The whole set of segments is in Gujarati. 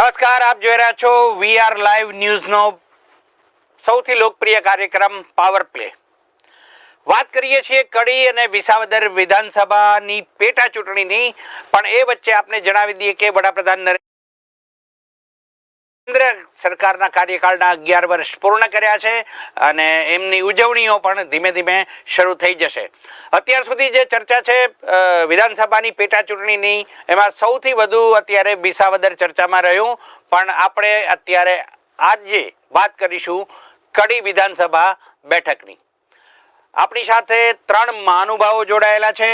નમસ્કાર, આપ જોઈ રહ્યા છો વી આર લાઈવ ન્યૂઝનો સૌથી લોકપ્રિય કાર્યક્રમ પાવર પ્લે વાત કરીએ છીએ કડી અને વિસાવદર વિધાનસભાની પેટા ચૂંટણીની પણ એ વચ્ચે આપને જણાવી દઈએ કે વડાપ્રધાન નરેન્દ્ર સરકારના કાર્યકાળના અગિયાર વર્ષ પૂર્ણ કર્યા છે અને એમની ઉજવણીઓ પણ ધીમે ધીમે શરૂ થઈ જશે. અત્યાર સુધી જે ચર્ચા છે વિધાનસભાની પેટા ચૂંટણીની, એમાં સૌથી વધુ અત્યારે બિસાવદર ચર્ચામાં રહ્યું. પણ આપણે અત્યારે આજે વાત કરીશું કડી વિધાનસભા બેઠકની. આપણી સાથે ત્રણ મહાનુભાવો જોડાયેલા છે.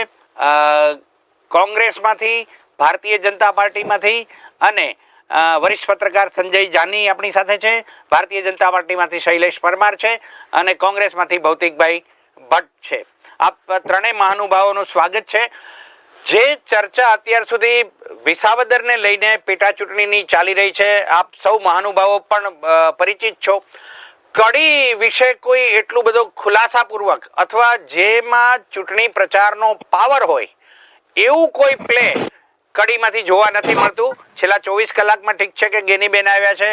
કોંગ્રેસમાંથી, ભારતીય જનતા પાર્ટીમાંથી અને વરિષ્ઠ પત્રકાર સંજય જાની આપણી સાથે છે. ભારતીય જનતા પાર્ટીમાંથી શૈલેષ પરમાર છે અને કોંગ્રેસમાંથી ભૌતિકભાઈ ભટ્ટ છે. આપ ત્રણેય મહાનુભાવોનું સ્વાગત છે. જે ચર્ચા અત્યાર સુધી વિસાવદરને લઈને પેટા ચૂંટણીની ચાલી રહી છે. આપ સૌ મહાનુભાવો પણ પરિચિત છો. કડી વિશે કોઈ એટલું બધું ખુલાસાપૂર્વક અથવા જેમાં ચૂંટણી પ્રચારનો પાવર હોય, એવું કોઈ પ્લે કડીમાંથી જોવા નથી મળતું. છેલ્લા ચોવીસ કલાકમાં ઠીક છે કે ગેનીબેન આવ્યા છે.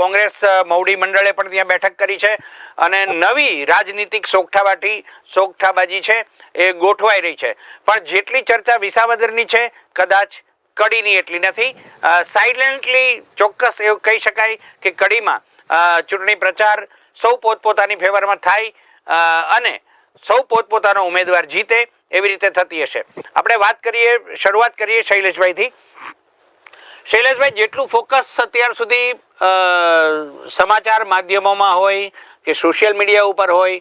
કોંગ્રેસ મૌડી મંડળે પણ ત્યાં બેઠક કરી છે. અને નવી રાજનીતિક સોગઠાબાજી સોગઠાબાજી છે એ ગોઠવાઈ રહી છે. પણ જેટલી ચર્ચા વિસાવદરની છે, કદાચ કડીની એટલી નથી. સાયલેન્ટલી ચોક્કસ એવું કહી શકાય કે કડીમાં ચૂંટણી પ્રચાર સૌ પોતપોતાની ફેવરમાં થાય. અને સૌ પોતપોતાનો ઉમેદવાર જીતે એવી રીતે થતી હશે. આપણે વાત કરીએ, શરૂઆત કરીએ શૈલેષભાઈથી. શૈલેષભાઈ, જેટલું ફોકસ અત્યાર સુધી સમાચાર માધ્યમોમાં હોય કે સોશિયલ મીડિયા ઉપર હોય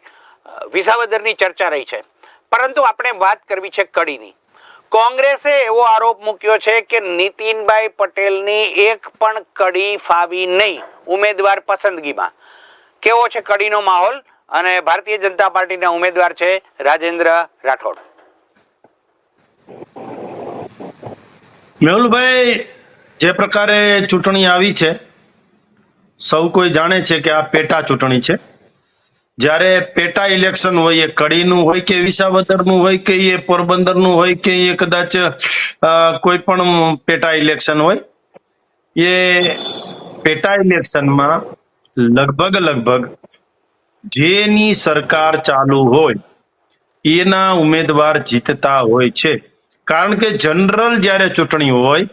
વિસાવદરની ચર્ચા રહી છે. પરંતુ આપણે વાત કરવી છે કડીની. કોંગ્રેસે એવો આરોપ મૂક્યો છે કે નીતિનભાઈ પટેલની એક પણ કડી ફાવી નહીં ઉમેદવાર પસંદગીમાં. કેવો છે કડીનો માહોલ? અને ભારતીય જનતા પાર્ટીના ઉમેદવાર છે રાજેન્દ્ર રાઠોડ. મેહુલભાઈ, જે પ્રકારે ચૂંટણી આવી છે, સૌ કોઈ જાણે છે કે આ પેટા ચૂંટણી છે. જ્યારે પેટા ઇલેક્શન હોય, એ કડીનું હોય કે વિસાવદરનું હોય કે એ પોરબંદરનું હોય કે એ કદાચ કોઈ પણ પેટા ઇલેક્શન હોય, એ પેટા ઇલેક્શનમાં લગભગ લગભગ જેની સરકાર ચાલુ હોય, એના ઉમેદવાર જીતતા હોય છે. કારણ કે જનરલ જ્યારે ચૂંટણી હોય,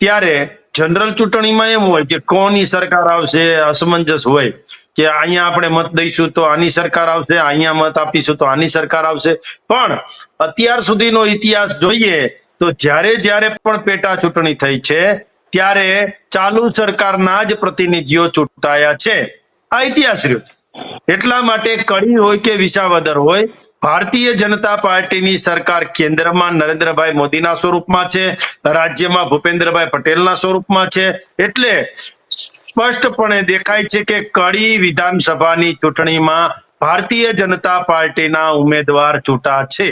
ત્યારે જનરલ ચૂંટણીમાં એમ હોય કે કોની સરકાર આવશે, અસમંજસ હોય, કે અહીંયા આપણે મત દઈશું તો આની સરકાર આવશે, અહીંયા મત આપીશું તો આની સરકાર આવશે. પણ અત્યાર સુધીનો ઇતિહાસ જોઈએ, તો જ્યારે જ્યારે પણ પેટા ચૂંટણી થઈ છે, ત્યારે ચાલુ સરકારના જ પ્રતિનિધિઓ ચૂંટાયા છે. આ ઇતિહાસ રહ્યો એટલા માટે કડી હોય કે વિસાવદર હોય, ભારતીય જનતા પાર્ટીની સરકાર કેન્દ્રમાં નરેન્દ્રભાઈ મોદીના સ્વરૂપમાં છે, રાજ્યમાં ભૂપેન્દ્રભાઈ પટેલના સ્વરૂપમાં છે, એટલે સ્પષ્ટપણે દેખાય છે કે કડી વિધાનસભાની ચૂંટણીમાં ભારતીય જનતા પાર્ટીના ઉમેદવાર ચૂંટા છે.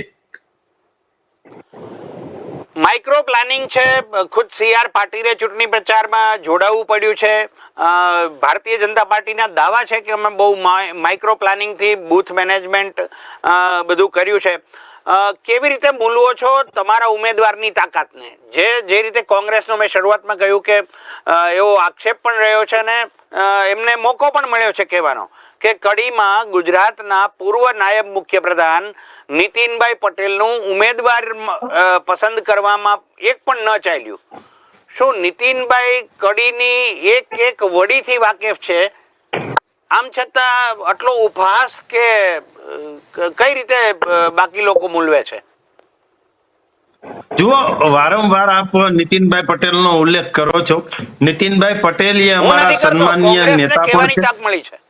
માઇક્રો પ્લાનિંગ છે, ખુદ સી આર પાટીલે ચૂંટણી પ્રચારમાં જોડાવવું પડ્યું છે. ભારતીય જનતા પાર્ટીના દાવા છે કે અમે બહુ માઇક્રો પ્લાનિંગથી બૂથ મેનેજમેન્ટ બધું કર્યું છે. કેવી રીતે મૂલવો છો તમારા ઉમેદવારની તાકાતને? જે જે રીતે કોંગ્રેસનો મેં શરૂઆતમાં કહ્યું કે એવો આક્ષેપ પણ રહ્યો છે ને એમને મોકો પણ મળ્યો છે કહેવાનો કે કડીમાં ગુજરાતના પૂર્વ નાયબ મુખ્યપ્રધાન નીતિનભાઈ પટેલનું ઉમેદવાર પસંદ કરવામાં એક પણ ન ચાલ્યું. શું નીતિનભાઈ કડીની એક એક વડીથી વાકેફ છે? આમ છતાં આટલો ઉપહાસ કે કઈ રીતે બાકી લોકો મૂલવે છે? જુઓ વારંવાર આપ નીતિનભાઈ પટેલનો ઉલ્લેખ કરો છો. નીતિનભાઈ પટેલ એ અમારા સન્માનીય નેતા પણ છે તક મળી છે હા, કોંગ્રેસને કહેવાની તક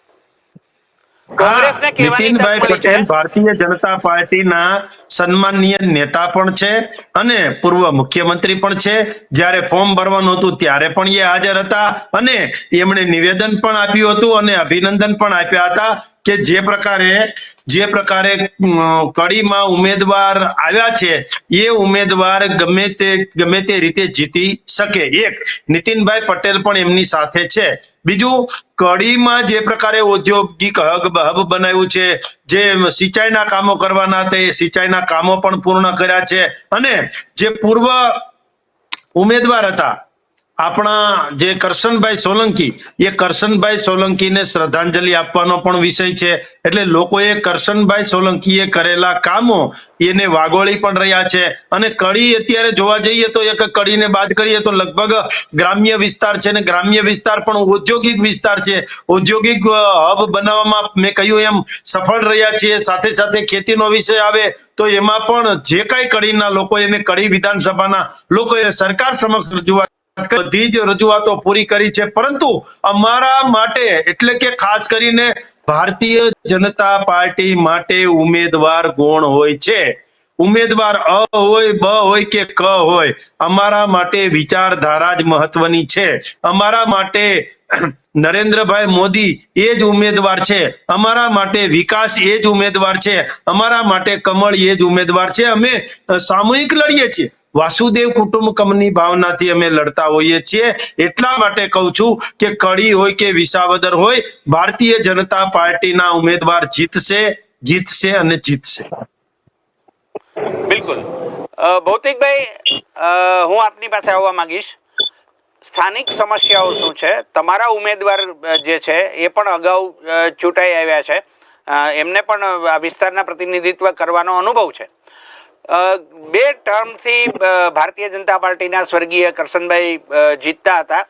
નીતિનભાઈ પટેલ ભારતીય જનતા પાર્ટીના સન્માનીય નેતા પણ છે અને પૂર્વ મુખ્યમંત્રી પણ છે. જ્યારે ફોર્મ ભરવાનું હતું ત્યારે પણ એ હાજર હતા અને એમણે નિવેદન પણ આપ્યું હતું અને અભિનંદન પણ આપ્યા હતા. કે જે પ્રકારે જે પ્રકારે કડીમાં ઉમેદવાર આવ્યા છે, એ ઉમેદવાર ગમે તે ગમે તે રીતે જીતી શકે. એક, નીતિનભાઈ પટેલ પણ એમની સાથે છે. બીજું, કડીમાં જે પ્રકારે ઔદ્યોગિક હબ હબ બનાવ્યું છે, જે સિંચાઈના કામો કરવાના હતા એ સિંચાઈના કામો પણ પૂર્ણ કર્યા છે. અને જે પૂર્વ ઉમેદવાર હતા આપણા જે કરશનભાઈ સોલંકી, એ કરશનભાઈ સોલંકીને શ્રદ્ધાંજલિ આપવાનો પણ વિષય છે. એટલે લોકોએ કરશનભાઈ સોલંકીએ કરેલા કામો એને વાગોળી પણ રહ્યા છે. અને કડી અત્યારે જોવા જઈએ તો એક કડીને બાદ કરીએ તો લગભગ ગ્રામ્ય વિસ્તાર છે ને ગ્રામ્ય વિસ્તાર પણ ઔદ્યોગિક વિસ્તાર છે. ઔદ્યોગિક હબ બનાવવામાં મેં કહ્યું એમ સફળ રહ્યા છીએ. સાથે સાથે ખેતીનો વિષય આવે તો એમાં પણ જે કાંઈ કડીના લોકો એને કડી વિધાનસભાના લોકોએ સરકાર સમક્ષ રજૂઆત બધી જ રજૂઆતો પૂરી કરી છે. પરંતુ અમારા માટે, એટલે કે ખાસ કરીને ભારતીય જનતા પાર્ટી માટે ઉમેદવાર કોણ હોય છે. ઉમેદવાર અ હોય, બ હોય કે ક હોય, અમારા માટે વિચારધારા જ મહત્વની છે. અમારા માટે નરેન્દ્રભાઈ મોદી એ જ ઉમેદવાર છે. અમારા માટે વિકાસ એ જ ઉમેદવાર છે. અમારા માટે કમળ એ જ ઉમેદવાર છે. અમે સામૂહિક લડીએ છીએ. વાસુદેવ કુટુંબકમની ભાવનાથી અમે લડતા હોઈએ છીએ. એટલા માટે કહું છું કે કડી હોય કે વિસાવદર હોય, ભારતીય જનતા પાર્ટીના ઉમેદવાર જીતશે જીતશે અને જીતશે. બિલકુલ. ભૌતિકભાઈ હું આપની પાસે આવવા માંગીશ. સ્થાનિક સમસ્યાઓ શું છે? તમારા ઉમેદવાર જે છે, એ પણ અગાઉ ચૂંટાઈ આવ્યા છે. એમને પણ આ વિસ્તારના પ્રતિનિધિત્વ કરવાનો અનુભવ છે. બે ટર્મથી ભારતીય જનતા પાર્ટીના સ્વર્ગીય કરશનભાઈ જીતતા હતા.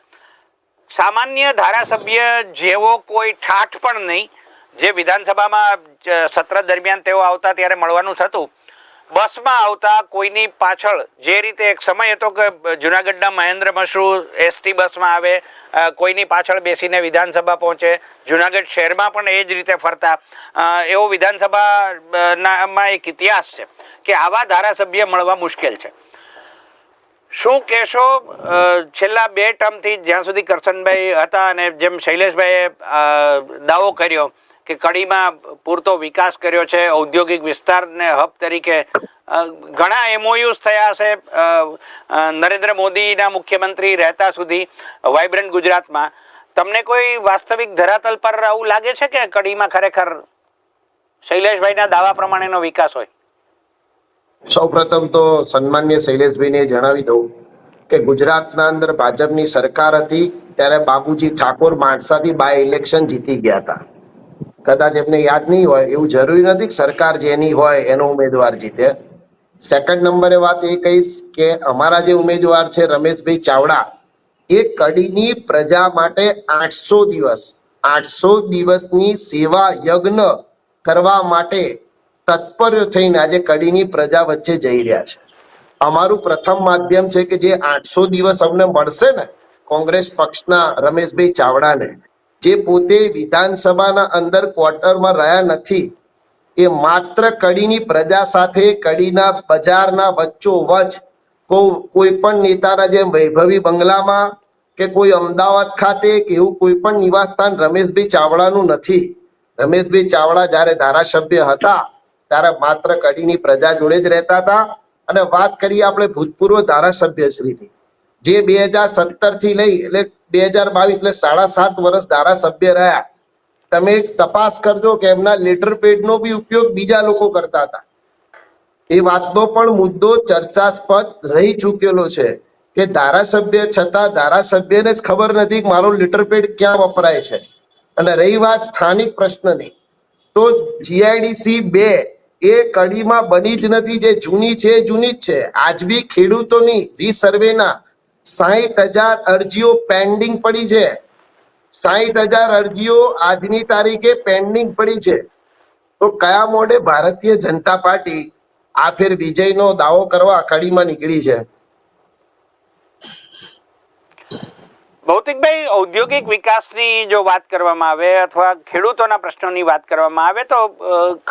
સામાન્ય ધારાસભ્ય જેવો કોઈ ઠાઠ પણ નહીં. જે વિધાનસભામાં સત્ર દરમિયાન તેઓ આવતા ત્યારે મળવાનું થતું. બસમાં આવતા કોઈની પાછળ જે રીતે એક સમય હતો કે જુનાગઢના મહેન્દ્ર મશરૂ એસટી બસમાં આવે કોઈની પાછળ બેસીને વિધાનસભા પહોંચે જુનાગઢ શહેરમાં પણ એ જ રીતે ફરતા. એવો વિધાનસભા અ, એક ઇતિહાસ છે કે આવા ધારાસભ્ય મળવા મુશ્કેલ છે. શું કહેશો? છેલ્લા બે ટર્મથી જ્યાં સુધી કરશનભાઈ હતા અને જેમ શૈલેષભાઈએ દાવો કર્યો કે કડીમાં પૂરતો વિકાસ કર્યો છે, ઔદ્યોગિક વિસ્તારને હબ તરીકે ઘણા એમઓયુઝ થયા છે નરેન્દ્ર મોદીના મુખ્યમંત્રી રહેતા સુધી વાઇબ્રન્ટ ગુજરાતમાં. તમને કોઈ વાસ્તવિક ધરાતલ પર આવું લાગે છે કે કડીમાં ખરેખર શૈલેષભાઈના દાવા પ્રમાણેનો વિકાસ હોય? સૌપ્રથમ તો સન્માન્ય શૈલેષભાઈને જણાવી દઉં કે ગુજરાતના અંદર ભાજપની સરકાર હતી, ત્યારે બાબુજી ઠાકોર માણસાથી બાય ઇલેક્શન જીતી ગયા હતા. કદાચ એમને યાદ નહીં હોય, એવું જરૂરી નથી સરકાર જેની હોય એનો ઉમેદવાર જીતે. સેકન્ડ નંબરે વાત એ કહીશ કે અમારા જે ઉમેદવાર છે, રમેશભાઈ ચાવડા, એ કડીની પ્રજા માટે આઠસો દિવસ, આઠસો દિવસની સેવા યજ્ઞ કરવા માટે તત્પર થઈને આજે કડીની પ્રજા વચ્ચે જઈ રહ્યા છે. અમારું પ્રથમ માધ્યમ છે કે જે આઠસો દિવસ અમને મળશે ને કોંગ્રેસ પક્ષના રમેશભાઈ ચાવડાને જે પોતે વિધાનસભાના અંદર ક્વાર્ટરમાં રહ્યા નથી, એ માત્ર કડીની પ્રજા સાથે કડીના બજારના વચ્ચો વચ કોઈ પણ નેતાના જેમ વૈભવી બંગલામાં કે કોઈ અમદાવાદ ખાતે કે એવું કોઈ પણ નિવાસસ્થાન રમેશભાઈ ચાવડાનું નથી. રમેશભાઈ ચાવડા જ્યારે ધારાસભ્ય હતા, ત્યારે માત્ર કડીની પ્રજા જોડે જ રહેતા હતા. અને વાત કરીએ આપણે ભૂતપૂર્વ ધારાસભ્ય શ્રીની જે બે હજાર સત્તરથી લઈ એટલે બે હજાર બાવીસ એટલે સાડા સાત વર્ષ ધારાસભ્ય રહ્યા. તમે તપાસ કરજો કે એમના લેટર પેડનો બી ઉપયોગ બીજા લોકો કરતા હતા. એ વાતનો પણ મુદ્દો ચર્ચાસ્પદ રહી ચૂકેલો છે કે ધારાસભ્ય છતાં ધારાસભ્યને જ ખબર નથી કે મારો લેટર પેડ ક્યાં વપરાય છે. અને રહી વાત સ્થાનિક પ્રશ્નની. તો જીઆઈડીસી બે એ કડીમાં બની જ નથી, જે જૂની છે જૂની જ છે. આજ બી ખેડૂતોની, જી સર્વેના સાહીઠ હજાર અરજીઓ પેન્ડિંગ પડી છે. સાહીઠ હજાર અરજીઓ આજની તારીખે પેન્ડિંગ પડી છે. તો કયા મોડે ભારતીય જનતા પાર્ટી આ ફેર વિજયનો દાવો કરવા કડીમાં નીકળી છે? ભૌતિકભાઈ, ઔદ્યોગિક વિકાસની જો વાત કરવામાં આવે અથવા ખેડૂતોના પ્રશ્નોની વાત કરવામાં આવે તો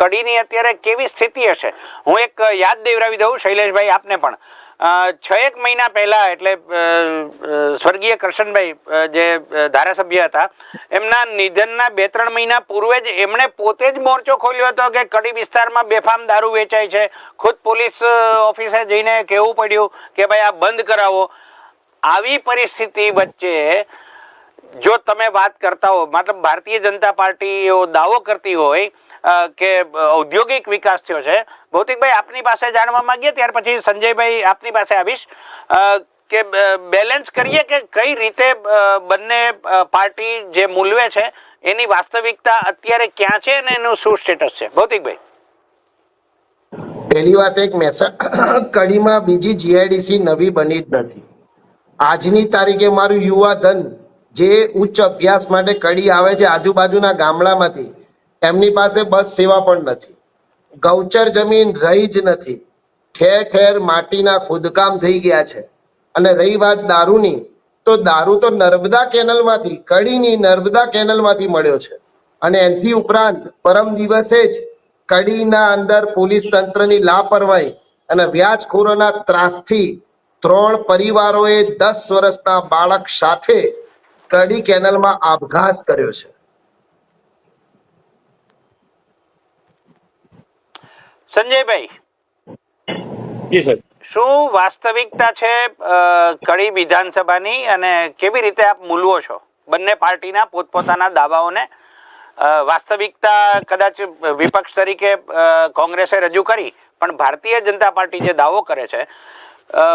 કડીની અત્યારે કેવી સ્થિતિ હશે? હું એક યાદ દેવરાવી દઉં, શૈલેષભાઈ, આપને પણ. છ એક મહિના પહેલા એટલે સ્વર્ગીય કરશનભાઈ જે ધારાસભ્ય હતા, એમના નિધનના બે ત્રણ મહિના પૂર્વે જ એમણે પોતે જ મોરચો ખોલ્યો હતો કે કડી વિસ્તારમાં બેફામ દારૂ વેચાય છે. ખુદ પોલીસ ઓફિસે જઈને કહેવું પડ્યું કે ભાઈ આ બંધ કરાવો. આવી પરિસ્થિતિ વચ્ચે જો તમે વાત કરતા હો, મતલબ ભારતીય જનતા પાર્ટી એવો દાવો કરતી હોય કે ઔદ્યોગિક વિકાસ થયો છે. ભૌતિકભાઈ, આપની પાસે જાણવા માંગીએ, ત્યાર પછી સંજયભાઈ આપની પાસે આવીશ. કે બેલેન્સ કરીએ કે કઈ રીતે બંને પાર્ટી જે મૂલવે છે, એની વાસ્તવિકતા અત્યારે ક્યાં છે અને એનું શું સ્ટેટસ છે? ભૌતિકભાઈ. પહેલી વાત એક મહેસાણા કડીમાં બીજી જીઆઈડીસી નવી બની જ નથી. આજની તારીખે મારું યુવા ધન જે ઉચ્ચ અભ્યાસ માટે કડી આવે છે આજુબાજુના ગામડામાંથી એમની પાસે બસ સેવા પણ નથી. ગૌચર જમીન રહી જ નથી. ઠેર ઠેર માટીના ખોદકામ થઈ ગયા છે. અને રહી વાત દારૂની, તો દારૂ તો નર્મદા કેનલમાંથી, કડીની નર્મદા કેનલમાંથી મળ્યો છે. અને એનાથી ઉપરાંત પરમ દિવસે જ કડીના અંદર પોલીસ તંત્રની લાપરવાહી અને વ્યાજખોરોના ત્રાસથી ત્રણ પરિવારોએ દસ વર્ષના બાળક સાથે કડી કેનલમાં આપઘાત કર્યો છે. સંજયભાઈ શું વાસ્તવિકતા છે કડી વિધાનસભાની અને કેવી રીતે આપ મૂલવો છો? બંને પાર્ટીના પોતપોતાના દાવાઓને વાસ્તવિકતા કદાચ વિપક્ષ તરીકે કોંગ્રેસે રજૂ કરી પણ ભારતીય જનતા પાર્ટી જે દાવો કરે છે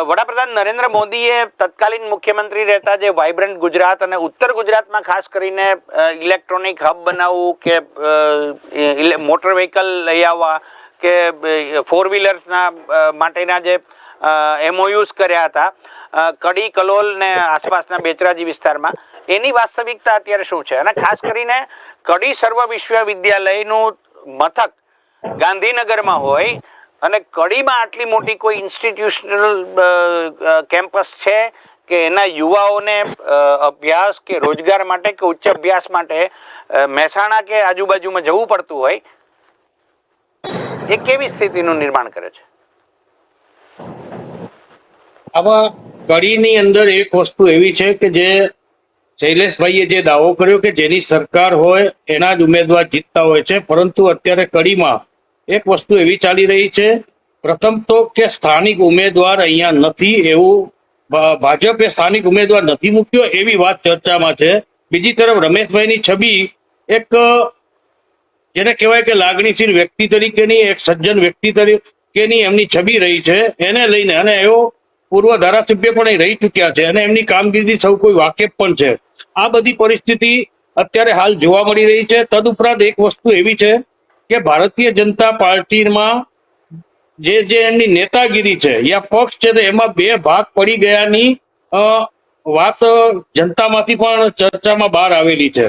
વડાપ્રધાન નરેન્દ્ર મોદીએ તત્કાલીન મુખ્યમંત્રી રહેતા જે વાઇબ્રન્ટ ગુજરાત અને ઉત્તર ગુજરાતમાં ખાસ કરીને ઇલેક્ટ્રોનિક હબ બનાવવું કે મોટર વ્હીકલ લઈ આવવા કે ફોર વ્હીલર્સના માટેના જે એમઓયુઝ કર્યા હતા કડી, કલોલ ને આસપાસના બેચરાજી વિસ્તારમાં, એની વાસ્તવિકતા અત્યારે શું છે? અને ખાસ કરીને કડી સર્વ વિશ્વવિદ્યાલયનું મથક ગાંધીનગરમાં હોય, અને કડીમાં આટલી મોટી કોઈ ઇન્સ્ટિટ્યુશનલ કેમ્પસ છે કે એના યુવાઓને અભ્યાસ કે રોજગાર માટે કે ઉચ્ચ અભ્યાસ માટે મહેસાણા કે આજુબાજુમાં જવું પડતું હોય એ કેવી સ્થિતિનું નિર્માણ કરે છે? આમાં કડીની અંદર એક વસ્તુ એવી છે કે જે શૈલેષભાઈએ જે દાવો કર્યો કે જેની સરકાર હોય, એના જ ઉમેદવાર જીતતા હોય છે, પરંતુ અત્યારે કડીમાં એક વસ્તુ એવી ચાલી રહી છે. પ્રથમ તો કે સ્થાનિક ઉમેદવાર અહીંયા નથી એવું ભાજપે સ્થાનિક ઉમેદવાર નથી મૂક્યો એવી વાત ચર્ચામાં છે. બીજી તરફ રમેશભાઈની છબી એક જેને કહેવાય કે લાગણીશીલ વ્યક્તિ તરીકેની એક સજ્જન વ્યક્તિ તરીકેની એમની છબી રહી છે. એને લઈને અને એઓ પૂર્વ ધારાસભ્ય પણ રહી ચૂક્યા છે અને એમની કામગીરીથી સૌ કોઈ વાકેફ પણ છે. આ બધી પરિસ્થિતિ અત્યારે હાલ જોવા મળી રહી છે. તદુપરાંત એક વસ્તુ એવી છે કે ભારતીય જનતા પાર્ટીમાં જે જે એમની નેતાગીરી છે યા પક્ષ છે તો એમાં બે ભાગ પડી ગયાની વાત જનતામાંથી પણ ચર્ચામાં બહાર આવેલી છે.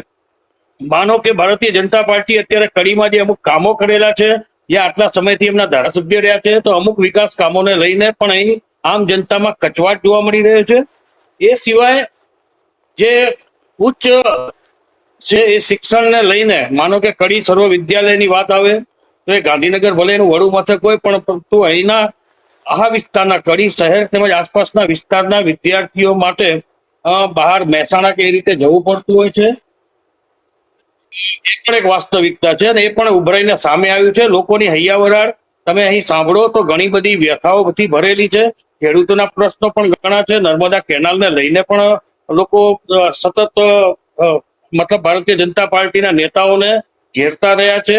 માનો કે ભારતીય જનતા પાર્ટી અત્યારે કડીમાં જે અમુક કામો કરેલા છે, જે આટલા સમયથી એમના ધારાસભ્ય રહ્યા છે, તો અમુક વિકાસ કામોને લઈને પણ અહીં આમ જનતામાં કચવાટ જોવા મળી રહ્યો છે. એ સિવાય જે ઉચ્ચ છે એ શિક્ષણને લઈને, માનો કે કડી સર્વ વિદ્યાલયની વાત આવે, તો એ ગાંધીનગર ભલે એનું વડું મથક હોય, પણ પરંતુ અહીંના આ વિસ્તારના કડી શહેર તેમજ આસપાસના વિસ્તારના વિદ્યાર્થીઓ માટે બહાર મહેસાણા કે રીતે જવું પડતું હોય છે. એ પણ એક વાસ્તવિકતા છે અને એ પણ ઉભરાઈને સામે આવ્યું છે. લોકોની હૈયાવરાળ, તમે અહીં સાંભળો તો ઘણી બધી વ્યથાઓ બધી ભરેલી છે. ખેડૂતોના પ્રશ્નો પણ ઘણા છે. નર્મદા કેનાલને લઈને પણ લોકો સતત મતલબ ભારતીય જનતા પાર્ટીના નેતાઓને ઘેરતા રહ્યા છે.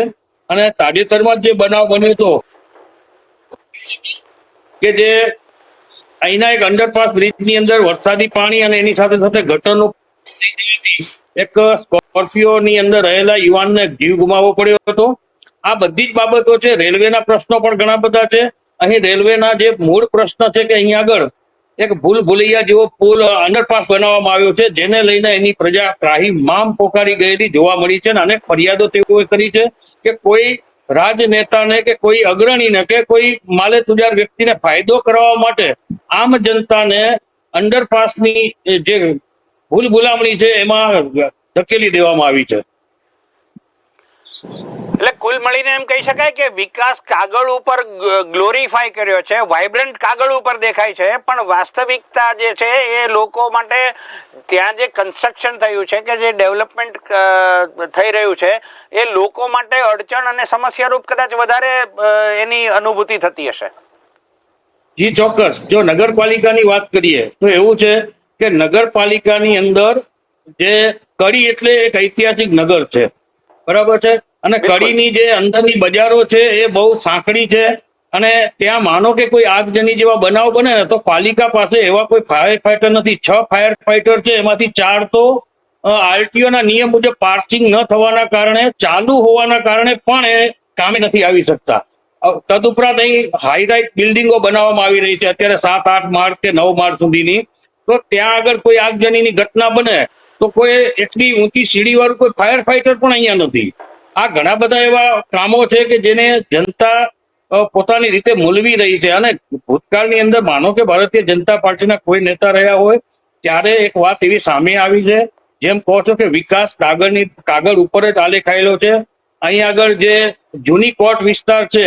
અને તાજેતરમાં જે બનાવ બન્યો હતો, કે જે અહીંના એક અંડરપાસ બ્રિજની અંદર વરસાદી પાણી અને એની સાથે સાથે ગટરનું એક સ્કોર્પિયોની અંદર રહેલા યુવાનને જીવ ગુમાવવો પડ્યો હતો. આ બધી જ બાબતો છે, રેલવેના પ્રશ્નો પણ ઘણા બધા છે. અહીં રેલવેના જે મૂળ પ્રશ્ન છે કે અહીં આગળ એક ભૂલ ભૂલૈયા જેવો પુલ અંડરપાસ બનાવવામાં આવ્યો છે, જેને લઈને એની પ્રજા ત્રાહી મામ પોકારી ગયેલી જોવા મળી છે અને અનેક ફરિયાદો તેઓએ કરી છે કે કોઈ રાજનેતાને કે કોઈ અગ્રણીને કે કોઈ માલે તુજાર વ્યક્તિને ફાયદો કરવા માટે આમ જનતાને અંડરપાસની જે ભૂલ ભૂલામણી છે, એમાં ધકેલી દેવામાં આવી છે. એટલે કુલ મળીને એમ કહી શકાય કે વિકાસ કાગળ ઉપર ગ્લોરીફાય કર્યો છે વાઇબ્રન્ટ કાગળ ઉપર દેખાય છે પણ વાસ્તવિકતા જે છે એ લોકો માટે ત્યાં જે કન્સ્ટ્રક્શન થયું છે કે જે ડેવલપમેન્ટ થઈ રહ્યું છે એ લોકો માટે અડચણ અને સમસ્યારૂપ કદાચ વધારે એની અનુભૂતિ થતી હશે. જી ચોક્કસ. જો નગરપાલિકાની વાત કરીએ તો એવું છે કે નગરપાલિકાની અંદર જે કડી એટલે એક ઐતિહાસિક નગર છે. બરાબર છે? અને કડીની જે અંદરની બજારો છે એ બહુ સાંકડી છે. અને ત્યાં માનો કે કોઈ આગજની જેવા બનાવ બને ને તો પાલિકા પાસે એવા કોઈ ફાયર ફાઈટર નથી. છ ફાયર ફાઈટર છે એમાંથી ચાર તો આરટીઓના નિયમ મુજબ પાર્સિંગ ન થવાના કારણે ચાલુ હોવાના કારણે પણ એ કામે નથી આવી શકતા. તદુપરાંત અહીં હાઈરાઇટ બિલ્ડિંગો બનાવવામાં આવી રહી છે. અત્યારે સાત આઠ માળ કે નવ માળ સુધીની. તો ત્યાં આગળ કોઈ આગજનીની ઘટના બને તો કોઈ એટલી ઊંચી સીડી વાળું કોઈ ફાયર ફાઈટર પણ અહીંયા નથી. આ ઘણા બધા એવા કામો છે કે જેને જનતા પોતાની રીતે મૂલવી રહી છે. અને ભૂતકાળની અંદર માનો કે ભારતીય જનતા પાર્ટીના કોઈ નેતા રહ્યા હોય, ત્યારે એક વાત એવી સામે આવી છે. જેમ કહો છો કે વિકાસ કાગળની, કાગળ ઉપર જ આલેખાયેલો છે. અહીં આગળ જે જૂની કોટ વિસ્તાર છે,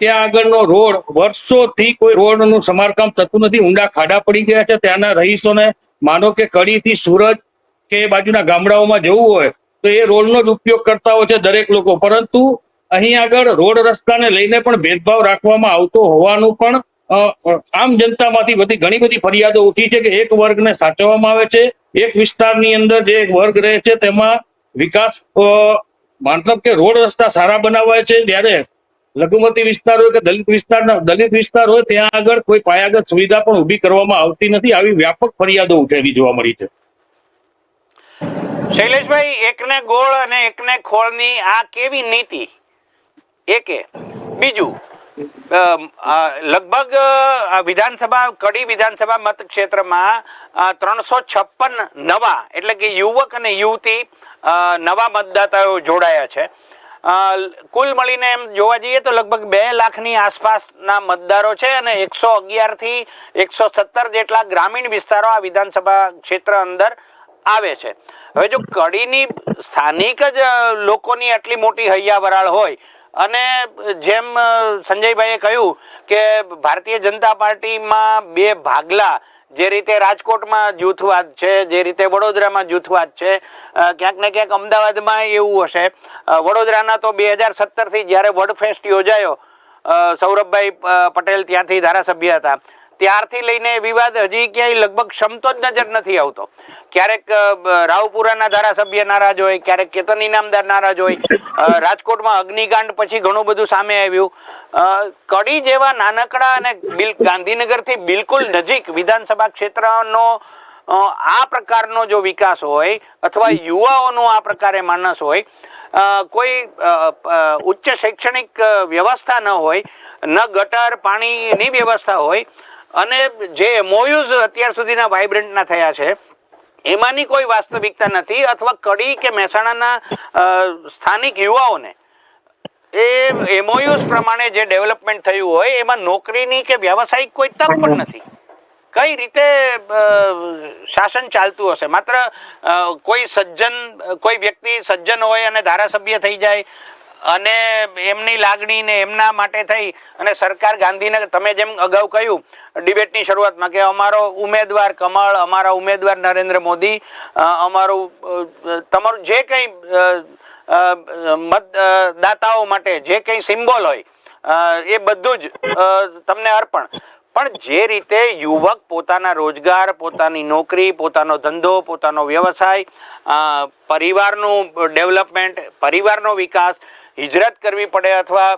ત્યાં આગળનો રોડ વર્ષોથી કોઈ રોડનું સમારકામ થતું નથી. ઊંડા ખાડા પડી ગયા છે. ત્યાંના રહીશોને માનો કે કડીથી સુરત કે એ બાજુના ગામડાઓમાં જવું હોય, તો એ રોડનો જ ઉપયોગ કરતા હોય છે દરેક લોકો. પરંતુ અહીં આગળ રોડ રસ્તાને લઈને પણ ભેદભાવ રાખવામાં આવતો હોવાનું પણ આમ જનતામાંથી બધી ઘણી બધી ફરિયાદો ઉઠી છે કે એક વર્ગને સાચવવામાં આવે છે. એક વિસ્તારની અંદર જે એક વર્ગ રહે છે તેમાં વિકાસ મતલબ કે રોડ રસ્તા સારા બનાવાય છે. જ્યારે લઘુમતી વિસ્તાર હોય કે દલિત વિસ્તારના, દલિત વિસ્તાર હોય, ત્યાં આગળ કોઈ પાયાગત સુવિધા પણ ઊભી કરવામાં આવતી નથી. આવી વ્યાપક ફરિયાદો ઉઠેલી જોવા મળી છે. શૈલેષભાઈ, એકને ગોળ અને એકને ખોળની આ કેવી નીતિ? એકે. બીજું લગભગ વિધાનસભા, કડી વિધાનસભા મતક્ષેત્રમાં ત્રણસો છપ્પન નવા, એટલે કે યુવક અને યુવતી નવા મતદાતાઓ જોડાયા છે. કુલ મળીને એમ જોવા જઈએ તો લગભગ બે લાખની આસપાસના મતદારો છે અને એકસો અગિયારથી એકસો સત્તર જેટલા ગ્રામીણ વિસ્તારો આ વિધાનસભા ક્ષેત્ર અંદર આવે છે. હવે જો કડીની સ્થાનિક જ લોકોની આટલી મોટી હૈયા વરાળ હોય, અને જેમ સંજયભાઈએ કહ્યું કે ભારતીય જનતા પાર્ટીમાં બે ભાગલા, જે રીતે રાજકોટમાં જૂથવાદ છે, જે રીતે વડોદરામાં જૂથવાદ છે ક્યાંક ને ક્યાંક અમદાવાદમાં એવું હશે. વડોદરાના તો બે હજાર સત્તરથી જ્યારે વડફેસ્ટ યોજાયો સૌરભભાઈ પટેલ ત્યાંથી ધારાસભ્ય હતા. ત્યારથી લઈને વિવાદ હજી ક્યાંય લગભગ ક્ષમતો જ નજર નથી આવતો. ક્યારેક રાવપુરાના ધારાસભ્ય નારાજ હોય, ક્યારેક કેતન ઇનામદાર નારાજ હોય રાજકોટમાં અગ્નિકાંડ પછી ઘણું બધું સામે આવ્યું. કડી જેવા નાનકડા અને બિલ, ગાંધીનગરથી બિલકુલ નજીક વિધાનસભા ક્ષેત્રનો આ પ્રકારનો જો વિકાસ હોય અથવા યુવાઓનો આ પ્રકારે માનસ હોય કોઈ ઉચ્ચ શૈક્ષણિક વ્યવસ્થા ન હોય, ન ગટર, પાણીની વ્યવસ્થા હોય અને જે એમઓયુઝ અત્યાર સુધીના વાઇબ્રન્ટના થયા છે, એમાંની કોઈ વાસ્તવિકતા નથી અથવા કડી કે મહેસાણાના સ્થાનિક યુવાઓને, એ એમઓયુઝ પ્રમાણે જે ડેવલપમેન્ટ થયું હોય, એમાં નોકરીની કે વ્યવસાયિક કોઈ તક પણ નથી. કઈ રીતે શાસન ચાલતું હશે? માત્ર કોઈ સજ્જન, કોઈ વ્યક્તિ સજ્જન હોય અને ધારાસભ્ય થઈ જાય અને એમની લાગણી ને એમના માટે થઈ અને સરકાર ગાંધીને તમે જેમ અગાઉ કહ્યું, ડિબેટની શરૂઆતમાં કે અમારો ઉમેદવાર કમળ, અમારા ઉમેદવાર નરેન્દ્ર મોદી અમારું તમારું જે કંઈ મતદાતાઓ માટે જે કંઈ સિમ્બોલ હોય એ બધું જ તમને અર્પણ. પણ જે રીતે યુવક પોતાના રોજગાર, પોતાની નોકરી, પોતાનો ધંધો, પોતાનો વ્યવસાય પરિવારનું ડેવલપમેન્ટ, પરિવારનો વિકાસ હિજરત કરવી પડે અથવા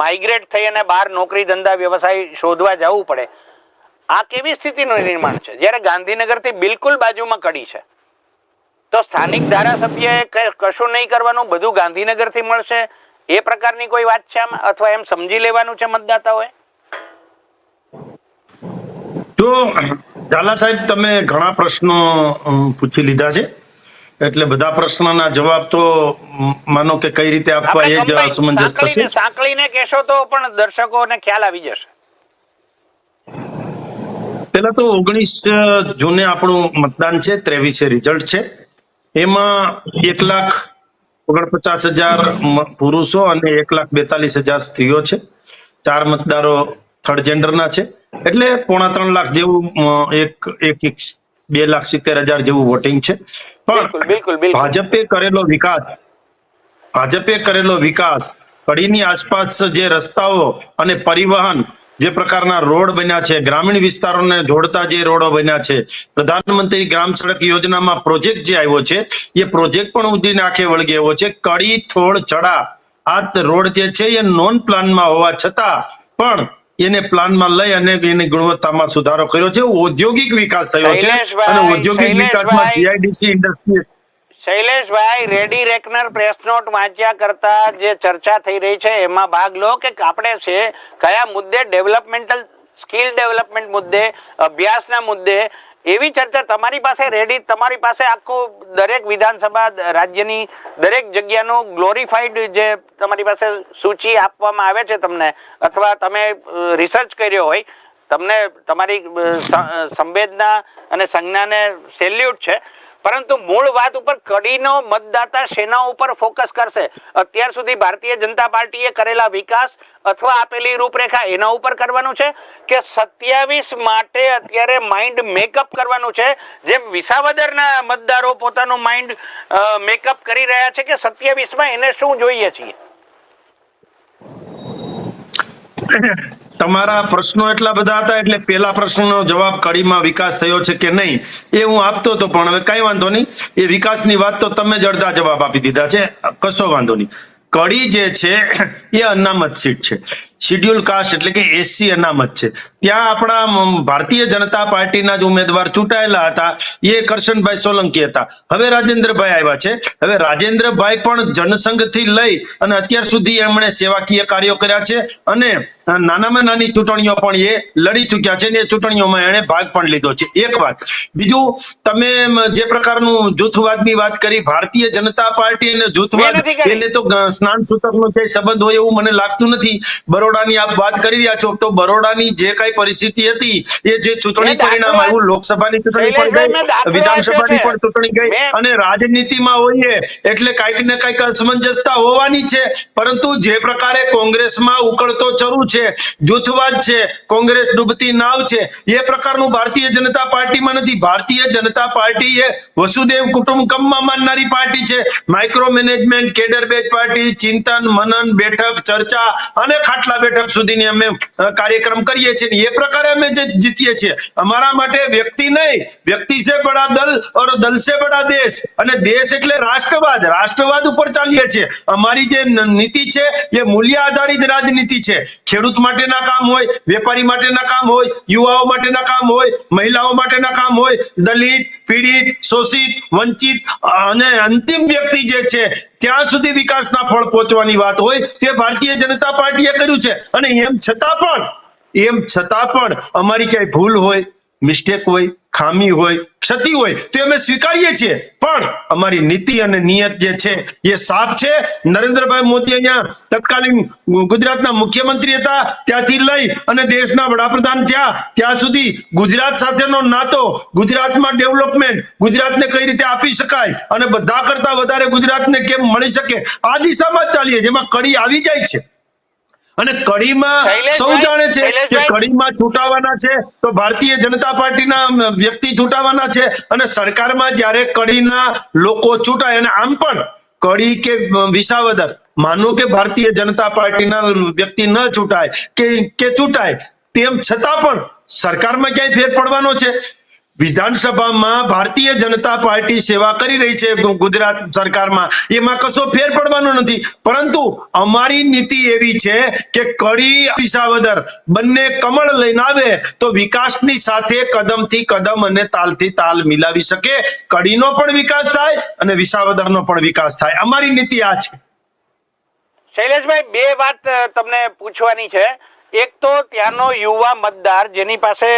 માઇગ્રેટ થઈ અને બહાર નોકરી, ધંધા, વ્યવસાય શોધવા જવું પડે. આ કેવી સ્થિતિનું નિર્માણ છે? જ્યારે ગાંધીનગરથી બિલકુલ બાજુમાં કડી છે, તો સ્થાનિક ધારાસભ્યએ કશું નહીં કરવાનું, બધું ગાંધીનગરથી મળશે? એ પ્રકારની કોઈ વાત છે અથવા એમ સમજી લેવાનું છે મતદાતાઓએ? તો, ઝાલા સાહેબ, તમે ઘણા પ્રશ્નો પૂછી લીધા છે. એટલે બધા પ્રશ્નના જવાબ તો માનો કે કઈ રીતે આપવા એ જ અસમંજસ થશે? સાંકળીને કહેશો તો પણ દર્શકોને ખ્યાલ આવી જશે. પેલા તો ઓગણીસ જૂને આપણું મતદાન છે ત્રેવીસે રિઝલ્ટ છે. એમાં એક લાખ ઓગણપચાસ હજાર પુરુષો અને એક લાખ બેતાલીસ હજાર સ્ત્રીઓ છે. ચાર મતદારો થર્ડ જેન્ડરના છે. એટલે પોણા ત્રણ લાખ જેવું એક એક બે લાખ સિત્તેર હજાર જેવું વોટિંગ છે. પણ ભાજપે કરેલો વિકાસ ભાજપે કરેલો વિકાસ કડીની આસપાસ જે રસ્તાઓ અને પરિવહન જે પ્રકારના રોડ બન્યા છે ગ્રામીણ વિસ્તારોને જોડતા જે રોડો બન્યા છે પ્રધાનમંત્રી ગ્રામ સડક યોજનામાં પ્રોજેક્ટ જે આવ્યો છે એ પ્રોજેક્ટ પણ ઉધીને આંખે વળગે એવો છે કડી થોડ ચડા. આ રોડ જે છે એ નોન પ્લાનમાં હોવા છતાં પણ એને પ્લાનમાં લઈ અને એની ગુણવત્તામાં સુધારો કર્યો છે. ઔદ્યોગિક વિકાસ થયો છે અને ઔદ્યોગિક વિકાસમાં GIDC industry Shaileshbhai ready reckoner press note વાંચ્યા કરતા જે ચર્ચા થઈ રહી છે એમાં ભાગ લો કે આપણે છે કયા મુદ્દે ડેવલપમેન્ટલ સ્કિલ ડેવલપમેન્ટ મુદ્દે, અભ્યાસના મુદ્દે, એવી ચર્ચા તમારી પાસે રેડી તમારી પાસે આખું દરેક વિધાનસભા, રાજ્યની દરેક જગ્યાનું ગ્લોરીફાઈડ જે તમારી પાસે સૂચિ આપવામાં આવે છે તમને, અથવા તમે રિસર્ચ કર્યો હોય, તમને તમારી સંવેદના અને સંજ્ઞાને સેલ્યુટ છે. પરંતુ મૂળ વાત ઉપર કડીનો મતદાતા શેના ઉપર ફોકસ કરશે. અત્યાર સુધી ભારતીય જનતા પાર્ટીએ કરેલા વિકાસ અથવા આપેલી રૂપરેખા એના ઉપર કરવાનું છે કે સત્યાવીસ માટે અત્યારે માઇન્ડ મેકઅપ કરવાનું છે. જેમ વિસાવદરના મતદારો પોતાનું માઇન્ડ મેકઅપ કરી રહ્યા છે કે સત્યાવીસમાં એને શું જોઈએ છીએ? તમારા પ્રશ્નો એટલા બધા હતા એટલે પેલા પ્રશ્નનો જવાબ કડીમાં વિકાસ થયો છે કે નહીં, એ હું આપતો હતો પણ હવે કઈ વાંધો નહીં. એ વિકાસની વાત તો તમે જ અડધા જવાબ આપી દીધા છે, કશો વાંધો નહીં. કડી જે છે, એ અનામત સીટ છે. શિડ્યુલ કાસ્ટ એટલે કે એસસી અનામત છે. ત્યાં આપણા ભારતીય જનતા પાર્ટીના જ ઉમેદવાર ચૂંટાયેલા હતા. એ કરશનભાઈ સોલંકી હતા. હવે રાજેન્દ્રભાઈ આવ્યા છે. હવે રાજેન્દ્રભાઈ પણ જનસંઘથી લઈ અને અત્યાર સુધી એમણે સેવાકીય કાર્યો કર્યા છે અને નાનામાં નાની ચૂંટણીઓ પણ એ લડી ચૂક્યા છે અને એ ચૂંટણીઓમાં એણે ભાગ પણ લીધો છે. એક વાત. બીજું તમે જે પ્રકારનું જૂથવાદની વાત કરી ભારતીય જનતા પાર્ટી અને જૂથવાદ એટલે એને તો સ્નાન સૂતકનો જે સંબંધ હોય એવું મને લાગતું નથી. બરોડાની આપ વાત કરી રહ્યા છો તો બરોડાની જે કઈ પરિસ્થિતિ હતી એ જે ચૂંટણી પરિણામ આવ્યું લોકસભાની ચૂંટણી પણ ગઈ વિધાનસભાની પણ ચૂંટણી ગઈ અને રાજનીતિમાં હોઈએ એટલે કંઈક ને કંઈક અસમંજસતા હોવાની છે પરંતુ જે પ્રકારે કોંગ્રેસમાં ઉકળતો ચરુ છે જૂથવાદ છે કોંગ્રેસ ડૂબતી નાવ છે એ પ્રકારનું ભારતીય જનતા પાર્ટીમાં નથી. ભારતીય જનતા પાર્ટી એ વસુદેવ કુટુંબકમમાં માનનારી પાર્ટી છે. Micro management cadre base party ચિંતન મનન બેઠક ચર્ચા અને ખાટલા બેઠક સુધીની અમે કાર્યક્રમ કરીએ છીએ એ પ્રકારે અમે જે જીતીએ છીએ. અમારા માટે વ્યક્તિ નહીં, વ્યક્તિ સે બડા દલ ઓર દલ સે બડા દેશ. અને દેશ એટલે રાષ્ટ્રવાદ. રાષ્ટ્રવાદ ઉપર ચાલીએ છીએ. અમારી જે નીતિ છે એ મૂલ્ય આધારિત રાજનીતિ છે. ખેડૂત માટેના કામ હોય, વેપારી માટેના કામ હોય, યુવાઓ માટેના કામ હોય, મહિલાઓ માટેના કામ હોય, દલિત, પીડિત, શોષિત, વંચિત અને અંતિમ વ્યક્તિ જે છે ત્યાં સુધી વિકાસના ફળ પહોંચવાની વાત હોય તે ભારતીય જનતા પાર્ટીએ કર્યું છે. અને એમ છતાં પણ, એમ છતાં પણ અમારી ક્યાંય ભૂલ હોય મિસ્ટેક હોય, ખામી હોય, ક્ષતિ હોય, તે અમે સ્વીકારીએ છીએ. પણ અમારી નીતિ અને નિયત જે છે, એ સાફ છે. નરેન્દ્રભાઈ મોદી અહીંયા તત્કાલીન ગુજરાતના મુખ્યમંત્રી હતા, ત્યાંથી લઈ અને દેશના વડાપ્રધાન થયા. ત્યાં સુધી ગુજરાત સાથેનો નાતો, ગુજરાતમાં ડેવલપમેન્ટ, ગુજરાતને કઈ રીતે આપી શકાય અને બધા કરતા વધારે ગુજરાતને કેમ મળી શકે, આ દિશામાં ચાલીએ, જેમાં કડી આવી જાય છે. અને કડીમાં સૌ જાણે છે કે કડીમાં ચૂંટાવાના છે તો ભારતીય જનતા પાર્ટીના વ્યક્તિ ચૂંટાવાના છે અને સરકારમાં જ્યારે કડીના લોકો ચૂંટાય અને આમ પણ કડી કે વિસાવદર માનો કે ભારતીય જનતા પાર્ટીના વ્યક્તિ ન ચૂંટાય કે કે ચૂંટાય તેમ છતાં પણ સરકારમાં ક્યાંય ફેર પડવાનો છે. વિધાનસભામાં ભારતીય જનતા પાર્ટી સેવા કરી રહી છે ગુજરાત સરકારમાં. એમાં કશો ફેર પડવાનો નથી. પરંતુ અમારી નીતિ એવી છે કે કડી વિસાવદર બંને કમળ લઈને આવે તો વિકાસની સાથે કદમથી કદમ અને તાલથી તાલ મિલાવી શકે. કડીનો પણ વિકાસ થાય અને વિસાવદરનો પણ વિકાસ થાય. અમારી નીતિ આ છે. શૈલેષભાઈ, બે વાત તમને પૂછવાની છે. એક તો ત્યાંનો યુવા મતદાર જેની પાસે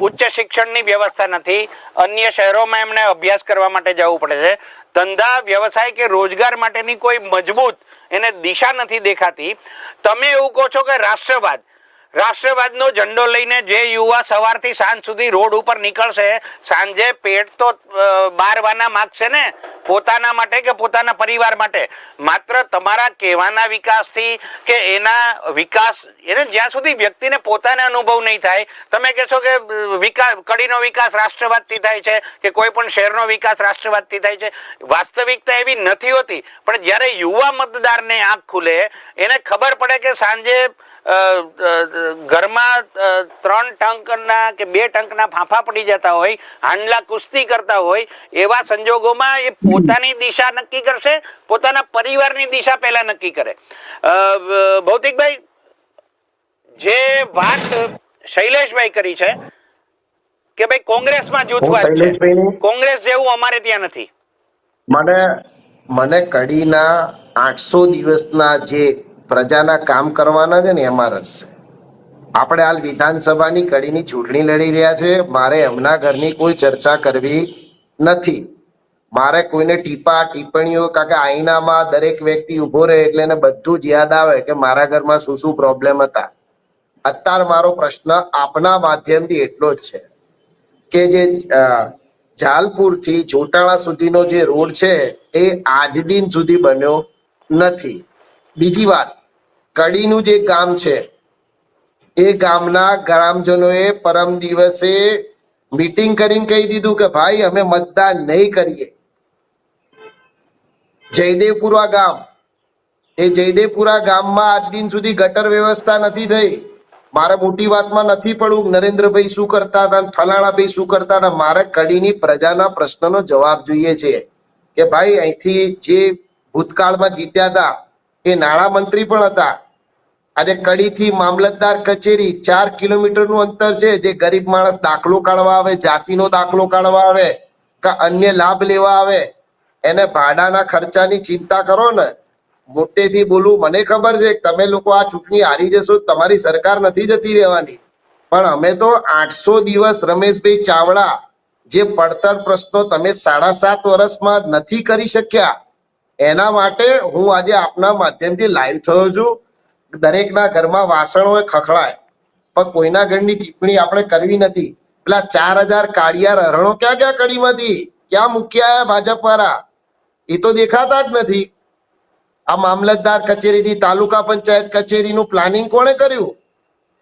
ઉચ્ચ શિક્ષણની વ્યવસ્થા નથી, અન્ય શહેરોમાં એમને અભ્યાસ કરવા માટે જવું પડે છે. ધંધા, વ્યવસાય કે રોજગાર માટેની કોઈ મજબૂત એને દિશા નથી દેખાતી. તમે એવું કહો છો કે રાષ્ટ્રવાદ. રાષ્ટ્રવાદનો ઝંડો લઈને જે યુવા સવારથી સાંજ સુધી રોડ ઉપર નીકળશે, સાંજે પેટ તો બારવાના માગશે ને? પોતાના માટે કે પોતાના પરિવાર માટે? માત્ર તમારા કહેવાના વિકાસથી કે એના વિકાસ, એને જ્યાં સુધી વ્યક્તિને પોતાને અનુભવ નહીં થાય, તમે કહેશો કે વિકાસ કડીનો વિકાસ રાષ્ટ્રવાદથી થાય છે કે કોઈ પણ શહેરનો વિકાસ રાષ્ટ્રવાદથી થાય છે? વાસ્તવિકતા એવી નથી હોતી, પણ જ્યારે યુવા મતદારને આંખ ખુલે, એને ખબર પડે કે સાંજે ઘરમાં ત્રણ ટંકના કે બે ટંકના ફાંફા પડી જતા હોય હાંડલા કુસ્તી કરતા હોય એવા સંજોગોમાં એ પોતાની દિશા નક્કી કરશે પોતાના પરિવારની દિશા પહેલા નક્કી કરે. ભૌતિકભાઈ જે વાત શૈલેષભાઈ કરી છે કે ભાઈ કોંગ્રેસમાં જૂથવાદ છે. કોંગ્રેસ જેવું અમારે ત્યાં નથી. મને મને કડીના આઠસો દિવસના જે પ્રજાના કામ કરવાના છે ને એમાં રસ છે. આપણે હાલ વિધાનસભાની કડીની ચૂંટણી લડી રહ્યા છે. મારે એમના ઘરની કોઈ ચર્ચા કરવી નથી. મારે કોઈને ટીપા, ટિપ્પણીઓ, કારણ કે આઈનામાં દરેક વ્યક્તિ ઊભો રહે એટલે એને બધું જ યાદ આવે કે મારા ઘરમાં શું શું પ્રોબ્લેમ હતા. અત્યારે મારો પ્રશ્ન આપના માધ્યમથી એટલો જ છે કે જે જાલપુરથી ચોટાળા સુધીનો જે રોડ છે એ આજ દિન સુધી બન્યો નથી. બીજી વાત, કડીનું જે કામ છે એ ગામના ગ્રામજનોએ પરમ દિવસે મીટિંગ કરીને કહી દીધું કે ભાઈ, અમે મતદાન નહીં કરીએ. જયદેવપુરા ગામ. એ જયદેવપુરા ગામમાં આજ દિન સુધી ગટર વ્યવસ્થા નથી થઈ. મારે મોટી વાતમાં નથી પડવું નરેન્દ્રભાઈ શું કરતા હતા ફલાણાભાઈ શું કરતા હતા? મારે કડીની પ્રજાના પ્રશ્નનો જવાબ જોઈએ છે. કે ભાઈ, અહીંથી જે ભૂતકાળમાં જીત્યા હતા, એ નાણામંત્રી પણ હતા. આજે કડીથી મામલતદાર કચેરી ચાર કિલોમીટરનું અંતર છે, જે ગરીબ માણસ દાખલો કાઢવા આવે, જાતિનો દાખલો કાઢવા આવે, કે અન્ય લાભ લેવા આવે, એને ભાડાના ખર્ચાની ચિંતા કરો ને. મોટેથી બોલું, મને ખબર છે, તમે લોકો આ ચૂંટણી હારી જશો, તમારી સરકાર નથી જતી રહેવાની. પણ અમે તો આઠસો દિવસ રમેશભાઈ ચાવડા, જે પડતર પ્રશ્નો તમે સાડા સાત વર્ષમાં નથી કરી શક્યા, એના માટે હું આજે આપના માધ્યમથી લાઈવ થયો છું. દરેકના ઘરમાં વાસણો ખખડાય. પણ કોઈના ઘરની ટિપ્પણી આપણે કરવી નથી. પેલા ચાર હજાર કાળિયાર રહણો ક્યાં ક્યાં કડીમાંથી? ક્યાં મૂક્યા ભાજપ વાળા એ તો દેખાતા જ નથી. આ મામલતદાર કચેરીથી તાલુકા પંચાયત કચેરીનું પ્લાનિંગ કોણે કર્યું?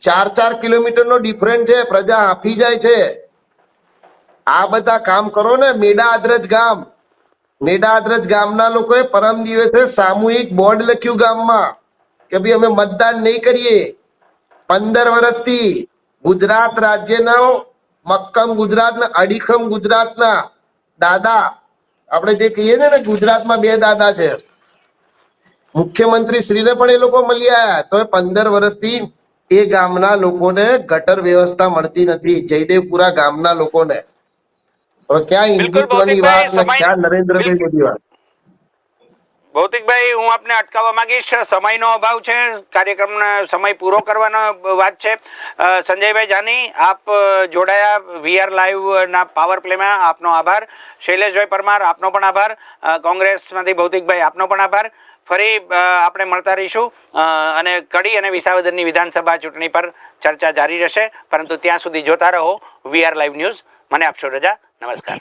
ચાર ચાર કિલોમીટરનો ડિફરન્ટ છે, પ્રજા હાફી જાય છે. આ બધા કામ કરો ને મેડા આદ્રજ ગામ. મેડા આદ્રજ ગામના લોકોએ પરમ દિવસે સામૂહિક બોર્ડ લખ્યું ગામમાં. કે ભાઈ અમે મતદાન નહીં કરીએ. પંદર વર્ષથી ગુજરાત રાજ્યનો મક્કમ ગુજરાતના અડીખમ ગુજરાતના દાદા. આપણે જે કહીએ ને ગુજરાતમાં બે દાદા છે. મુખ્યમંત્રી શ્રીને પણ એ લોકો મળી આવ્યા તો પંદર વર્ષથી એ ગામના લોકોને ગટર વ્યવસ્થા મળતી નથી. જયદેવપુરા ગામના લોકોને. ક્યાં હિન્દુત્વની વાત ક્યાં નરેન્દ્રભાઈ મોદી વાત? ભૌતિકભાઈ, હું આપને અટકાવવા માંગીશ. સમયનો અભાવ છે. કાર્યક્રમનો સમય પૂરો કરવાનો વાત છે. સંજયભાઈ જાની, આપ જોડાયા વીઆર લાઈવના પાવર પ્લેમાં. આપનો આભાર. શૈલેષભાઈ પરમાર, આપનો પણ આભાર. કોંગ્રેસમાંથી ભૌતિકભાઈ, આપનો પણ આભાર. ફરી આપણે મળતા રહીશું. અને કડી અને વિસાવદરની વિધાનસભા ચૂંટણી પર ચર્ચા જારી રહેશે. પરંતુ ત્યાં સુધી જોતા રહો વીઆર લાઈવ ન્યૂઝ. મને આપશો રજા. નમસ્કાર.